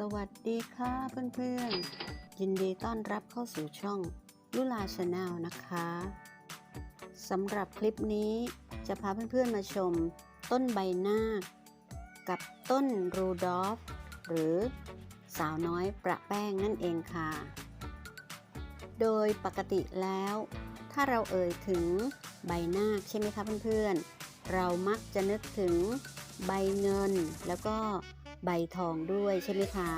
สวัสดีค่ะเพื่อนๆ ยินดีต้อนรับเข้าสู่ช่องลุลาชาแนลนะคะสำหรับคลิปนี้จะพาเพื่อนๆมาชมต้นใบหน้า กับต้นรูดอฟ หรือสาวน้อยประแป้งนั่นเองค่ะ โดยปกติแล้ว ถ้าเราเอ่ยถึงใบหน้าใช่ไหมคะเพื่อนๆ เรามักจะนึกถึงใบเงินแล้วก็ ใบทองด้วยใช่ไหมคะ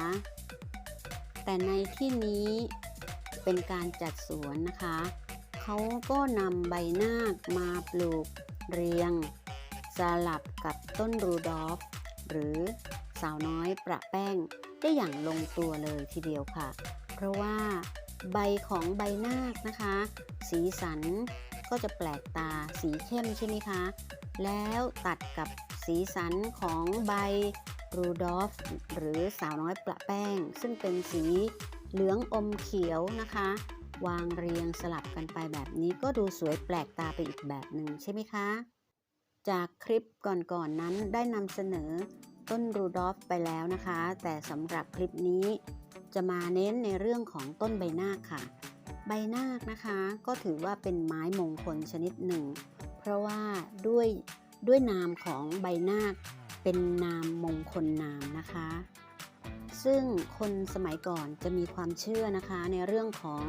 แต่ในที่นี้เป็นการจัดสวนนะคะ เขาก็นำใบนาคมาปลูกเรียง สลับกับต้นรูดอฟ หรือสาวน้อยประแป้งได้อย่างลงตัวเลยทีเดียวค่ะ เพราะว่าใบของใบนาคนะคะ สีสันก็จะแปลกตาสีเข้มใช่ไหมคะ แล้วตัดกับสีสันของใบ รูดอฟหรือสาวน้อยประแป้ง ซึ่งเป็นสีเหลืองอมเขียวนะคะ วางเรียงสลับกันไปแบบนี้ก็ดูสวยแปลกตาไปอีกแบบหนึ่งใช่ไหมคะ จากคลิปก่อนๆนนั้นได้นำเสนอต้นรูดอฟไปแล้วนะคะ แต่สำหรับคลิปนี้จะมาเน้นในเรื่องของต้นใบนาค่ะ ใบนาคนะคะก็ถือว่าเป็นไม้มงคลชนิดหนึ่ง เพราะว่าด้วยด้วยนามของใบนาค เป็นนามมงคลนามนะคะ ซึ่งคนสมัยก่อนจะมีความเชื่อนะคะในเรื่องของ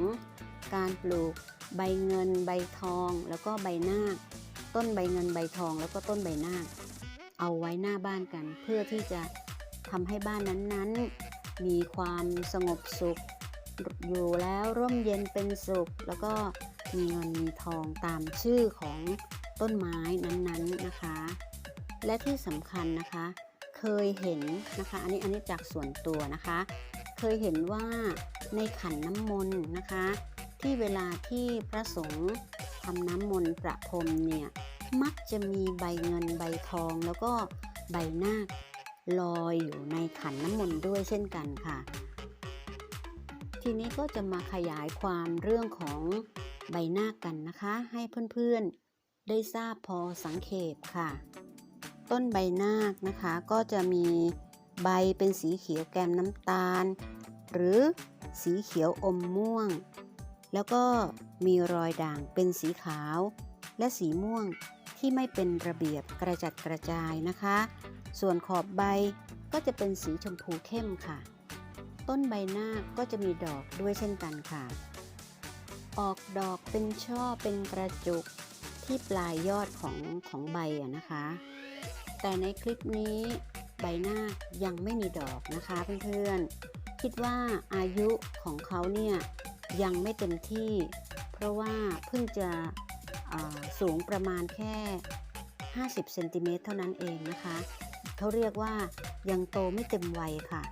การปลูกใบเงิน ใบทอง แล้วก็ใบนาคต้นใบเงินใบทองแล้วก็ต้นใบนาคเอาไว้หน้าบ้านกัน เพื่อที่จะทำให้บ้านนั้นๆ มีความสงบสุข อยู่แล้วร่มเย็นเป็นสุข แล้วก็มีเงินมีทองตามชื่อของต้นไม้นั้นๆนะคะ และที่สำคัญนะคะ เคยเห็นนะคะ อันนี้อันนี้จากส่วนตัวนะคะ เคยเห็นว่าในขันน้ำมนต์นะคะ ที่เวลาที่พระสงฆ์ทำน้ำมนต์ประพรมเนี่ยมักจะมีใบเงินใบทองแล้วก็ใบนาคลอยอยู่ในขันน้ำมนต์ด้วยเช่นกันค่ะ ทีนี้ก็จะมาขยายความเรื่องของใบนาคกันนะคะ ให้เพื่อนๆได้ทราบพอสังเขปค่ะ ต้นใบนาคนะคะ ก็จะมีใบเป็นสีเขียวแกมน้ำตาล หรือสีเขียวอมม่วง แล้วก็มีรอยด่างเป็นสีขาว และสีม่วงที่ไม่เป็นระเบียบกระจัดกระจายนะคะ ส่วนขอบใบก็จะเป็นสีชมพูเข้มค่ะ ต้นใบนาคก็จะมีดอกด้วยเช่นกันค่ะ ออกดอกเป็นช่อเป็นกระจุกที่ปลายยอดของของใบอะนะคะ แต่ในคลิปนี้ใบหน้ายังไม่มีดอกนะคะเพื่อนๆ คิดว่าอายุของเขาเนี่ยยังไม่เต็มที่ เพราะว่าเพิ่งจะสูงประมาณแค่ 50เซนติเมตรเท่านั้นเองนะคะ เขาเรียกว่ายังโตไม่เต็มวัยค่ะ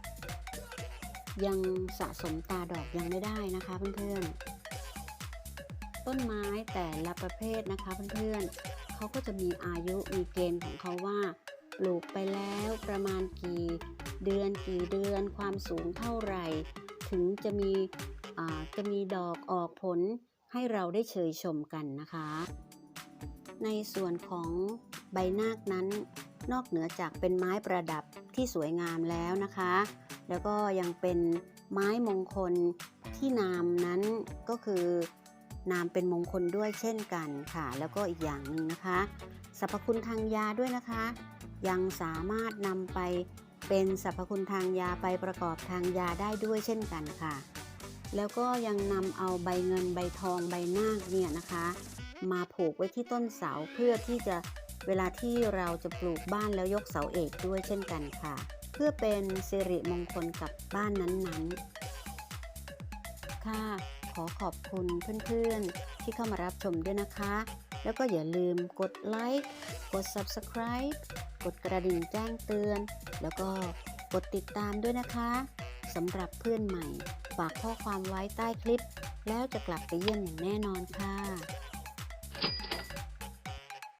ยังสะสมตาดอกยังไม่ได้นะคะเพื่อนๆ ต้นไม้แต่ละประเภทนะคะเพื่อนๆเขาก็จะมีอายุมีเกณฑ์ของเขาว่าปลูกไปแล้วประมาณกี่เดือนกี่เดือนความสูงเท่าไหร่ ถึงจะมีจะมีดอกออกผลให้เราได้เชยชมกันนะคะ ในส่วนของใบนาคนั้น นอกเหนือจากเป็นไม้ประดับที่สวยงามแล้วนะคะ แล้วก็ยังเป็นไม้มงคลที่นามนั้นก็คือ นามเป็นมงคลด้วยเช่นกันค่ะ แล้วก็อีกอย่างหนึ่งนะคะสรรพคุณทางยาด้วยนะคะ ยังสามารถนำไปเป็นสรรพคุณทางยาไปประกอบทางยาได้ด้วยเช่นกันค่ะ แล้วก็ยังนำเอาใบเงินใบทองใบนาคเนี่ยนะคะ มาผูกไว้ที่ต้นเสาเพื่อที่จะเวลาที่เราจะปลูกบ้านแล้วยกเสาเอกด้วยเช่นกันค่ะ เพื่อเป็นสิริมงคลกับบ้านนั้นๆ ค่ะ ขอขอบคุณเพื่อนๆ ที่เข้ามารับชมด้วยนะคะ แล้วก็อย่าลืมกดไลค์ กด Subscribe กดกระดิ่งแจ้งเตือน แล้วก็กดติดตามด้วยนะคะสำหรับเพื่อนใหม่ ฝากข้อความไว้ใต้คลิป แล้วจะกลับไปเยี่ยมอย่างแน่นอนค่ะ